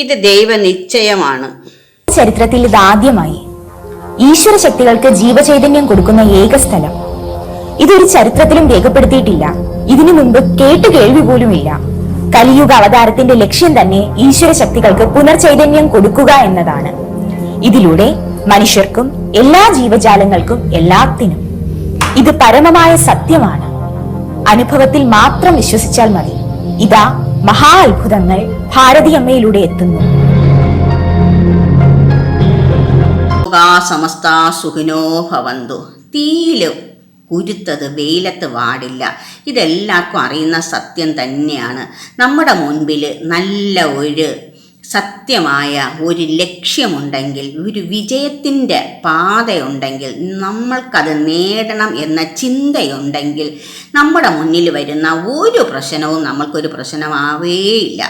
ഇത് ദൈവ നിശ്ചയമാണ് ചരിത്രത്തിൽ ഇത് ആദ്യമായി. ഈശ്വര ശക്തികൾക്ക് ജീവചൈതന്യം കൊടുക്കുന്ന ഏക സ്ഥലം. ഇതൊരു ചരിത്രത്തിലും രേഖപ്പെടുത്തിയിട്ടില്ല. ഇതിനു മുൻപ് കേട്ടു കേൾവി പോലുമില്ല. കലിയുഗ അവതാരത്തിന്റെ ലക്ഷ്യം തന്നെ ഈശ്വര ശക്തികൾക്ക് പുനർചൈതന്യം കൊടുക്കുക എന്നതാണ്. ഇതിലൂടെ മനുഷ്യർക്കും എല്ലാ ജീവജാലങ്ങൾക്കും എല്ലാത്തിനും ഇത് പരമമായ സത്യമാണ്. അനുഭവത്തിൽ മാത്രം വിശ്വസിച്ചാൽ മതി. ഇതാ മഹാ അത്ഭുതങ്ങൾ ഭാരതിയമ്മയിലൂടെ എത്തുന്നു. സമസ്ത സുഖിനോ ഭവന്തു. തീയിൽ കുരുത്തത് വെയിലത്ത് വാടില്ല. ഇതെല്ലാവർക്കും അറിയുന്ന സത്യം തന്നെയാണ്. നമ്മുടെ മുൻപിൽ നല്ല ഒരു സത്യമായ ഒരു ലക്ഷ്യമുണ്ടെങ്കിൽ ഒരു വിജയത്തിന്റെ പാതയുണ്ടെങ്കിൽ നമ്മൾക്കത് നേടണം എന്ന ചിന്തയുണ്ടെങ്കിൽ നമ്മുടെ മുന്നിൽ വരുന്ന ഒരു പ്രശ്നവും നമ്മൾക്കൊരു പ്രശ്നമാവേയില്ല.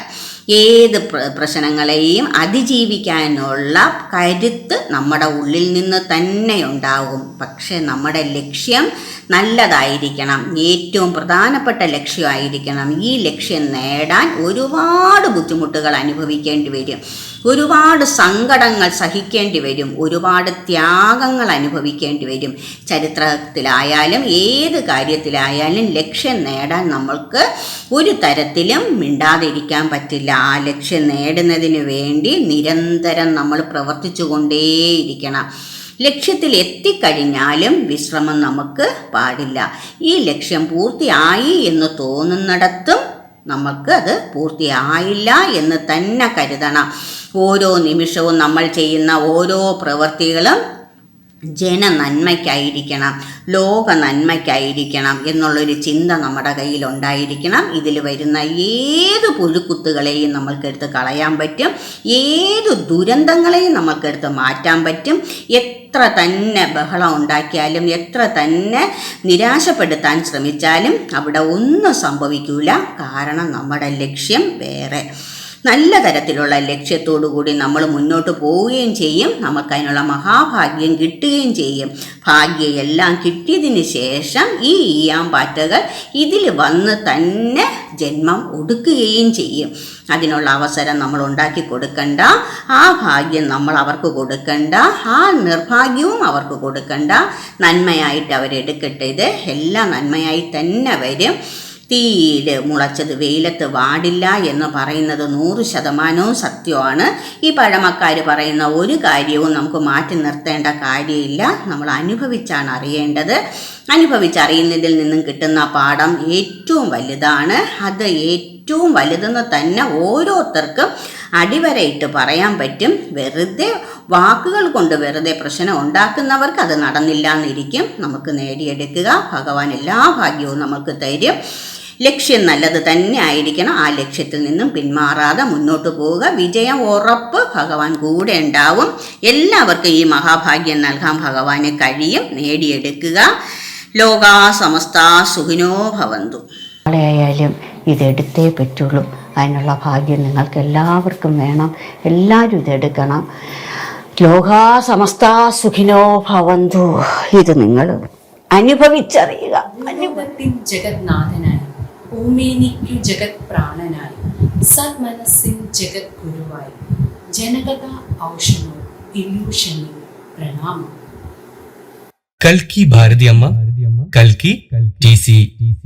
ഏത് പ്ര- പ്രശ്നങ്ങളെയും അതിജീവിക്കാനുള്ള കരുത്ത് നമ്മുടെ ഉള്ളിൽ നിന്ന് തന്നെ ഉണ്ടാകും. പക്ഷെ നമ്മുടെ ലക്ഷ്യം നല്ലതായിരിക്കണം. ഏറ്റവും പ്രധാനപ്പെട്ട ലക്ഷ്യമായിരിക്കണം. ഈ ലക്ഷ്യം നേടാൻ ഒരുപാട് ബുദ്ധിമുട്ടുകൾ അനുഭവിക്കേണ്ടി വരും. ഒരുപാട് സങ്കടങ്ങൾ സഹിക്കേണ്ടി വരും. ഒരുപാട് ത്യാഗങ്ങൾ അനുഭവിക്കേണ്ടി വരും. ചരിത്രത്തിലായാലും ഏത് കാര്യത്തിലായാലും ലക്ഷ്യം നേടാൻ നമ്മൾക്ക് ഒരു തരത്തിലും മിണ്ടാതിരിക്കാൻ പറ്റില്ല. ആ ലക്ഷ്യം നേടുന്നതിന് വേണ്ടി നിരന്തരം നമ്മൾ പ്രവർത്തിച്ചു കൊണ്ടേയിരിക്കണം ലക്ഷ്യത്തിൽ എത്തിക്കഴിഞ്ഞാലും വിശ്രമം നമുക്ക് പാടില്ല. ഈ ലക്ഷ്യം പൂർത്തിയായി എന്ന് തോന്നുന്നിടത്തും നമുക്ക് അത് പൂർത്തിയായില്ല എന്ന് തന്നെ കരുതണം. ഓരോ നിമിഷവും നമ്മൾ ചെയ്യുന്ന ഓരോ പ്രവൃത്തികളും ജന നന്മയ്ക്കായിരിക്കണം ലോക നന്മയ്ക്കായിരിക്കണം എന്നുള്ളൊരു ചിന്ത നമ്മുടെ കയ്യിൽ ഉണ്ടായിരിക്കണം ഇതിൽ വരുന്ന ഏത് പുഴുക്കുത്തുകളെയും നമ്മൾക്കെടുത്ത് കളയാൻ പറ്റും. ഏത് ദുരന്തങ്ങളെയും നമ്മൾക്കെടുത്ത് മാറ്റാൻ പറ്റും. എത്ര തന്നെ ബഹളം ഉണ്ടാക്കിയാലും എത്ര തന്നെ നിരാശപ്പെടുത്താൻ ശ്രമിച്ചാലും അവിടെ ഒന്നും സംഭവിക്കൂല. കാരണം നമ്മുടെ ലക്ഷ്യം വേറെ. നല്ല തരത്തിലുള്ള ലക്ഷ്യത്തോടു കൂടി നമ്മൾ മുന്നോട്ട് പോവുകയും ചെയ്യും. നമുക്കതിനുള്ള മഹാഭാഗ്യം കിട്ടുകയും ചെയ്യും. ഭാഗ്യം എല്ലാം കിട്ടിയതിന് ശേഷം ഈ ഈയാമ്പാറ്റകൾ ഇതിൽ വന്ന് തന്നെ ജന്മം ഒടുക്കുകയും ചെയ്യും. അതിനുള്ള അവസരം നമ്മൾ ഉണ്ടാക്കി കൊടുക്കണ്ട. ആ ഭാഗ്യം നമ്മൾ അവർക്ക് കൊടുക്കണ്ട. ആ നിർഭാഗ്യവും അവർക്ക് കൊടുക്കണ്ട. നന്മയായിട്ട് അവരെടുക്കട്ടെ. ഇത് എല്ലാം നന്മയായി തന്നെ വരും. തീയിൽ മുളച്ചത്. വെയിലത്ത് വാടില്ല എന്ന് പറയുന്നത് നൂറ് ശതമാനവും സത്യമാണ്. ഈ പഴമക്കാർ പറയുന്ന ഒരു കാര്യവും നമുക്ക് മാറ്റി നിർത്തേണ്ട കാര്യമില്ല. നമ്മൾ അനുഭവിച്ചാണ് അറിയേണ്ടത്. അനുഭവിച്ചറിയുന്നതിൽ നിന്നും കിട്ടുന്ന പാഠം ഏറ്റവും വലുതാണ്. അത് ഏറ്റവും വലുതെന്ന് തന്നെ ഓരോരുത്തർക്കും അടിവരയിട്ട് പറയാൻ പറ്റും. വെറുതെ വാക്കുകൾ കൊണ്ട് വെറുതെ പ്രശ്നം ഉണ്ടാക്കുന്നവർക്ക് അത് നടന്നില്ല എന്നിരിക്കും നമുക്ക് നേടിയെടുക്കുക. ഭഗവാൻ എല്ലാ ഭാഗ്യവും നമുക്ക് തരും. ലക്ഷ്യം നല്ലത് തന്നെ ആയിരിക്കണം. ആ ലക്ഷ്യത്തിൽ നിന്നും പിന്മാറാതെ മുന്നോട്ട് പോവുക. വിജയം ഉറപ്പ് ഭഗവാൻ കൂടെ ഉണ്ടാവും. എല്ലാവർക്കും ഈ മഹാഭാഗ്യം നൽകാൻ ഭഗവാന് കഴിയും. നേടിയെടുക്കുക. ലോകാ സമസ്ത സുഖിനോ ഭവന്തു. ആളെയായാലും ഇതെടുത്തേ പറ്റുള്ളൂ. അതിനുള്ള ഭാഗ്യം നിങ്ങൾക്ക് എല്ലാവർക്കും വേണം. എല്ലാവരും ഇതെടുക്കണം. ലോകാ സമസ്ത സുഖിനോ ഭവന്തു. ഇത് നിങ്ങൾ അനുഭവിച്ചറിയുക. അനുഭവത്തിൽ ജഗന്നാഥനായി ഭൂമേനിക്കു ജഗത് പ്രാണനായി സന്മനസ്സിൻ ജഗത് ഗുരുവായി ജനകഥ ഔഷധം ഇല്യൂഷനിൽ പ്രണാമം. കൽക്കി ഭാരതിയമ്മ കൽക്കി ടി സി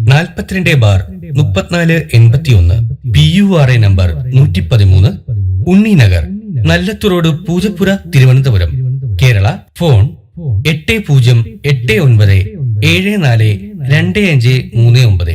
നാൽപ്പത്തിരണ്ട് ബാർ മുപ്പത്തിനാല് എൺപത്തിയൊന്ന് P you are A number നൂറ്റി പതിമൂന്ന് ഉണ്ണിനഗർ നഗർ റോഡ് പൂജപ്പുര തിരുവനന്തപുരം. കേരള ഫോൺ എട്ട് പൂജ്യം എട്ട് ഒൻപത് ഏഴ് നാല് രണ്ട് അഞ്ച് മൂന്ന് ഒമ്പത്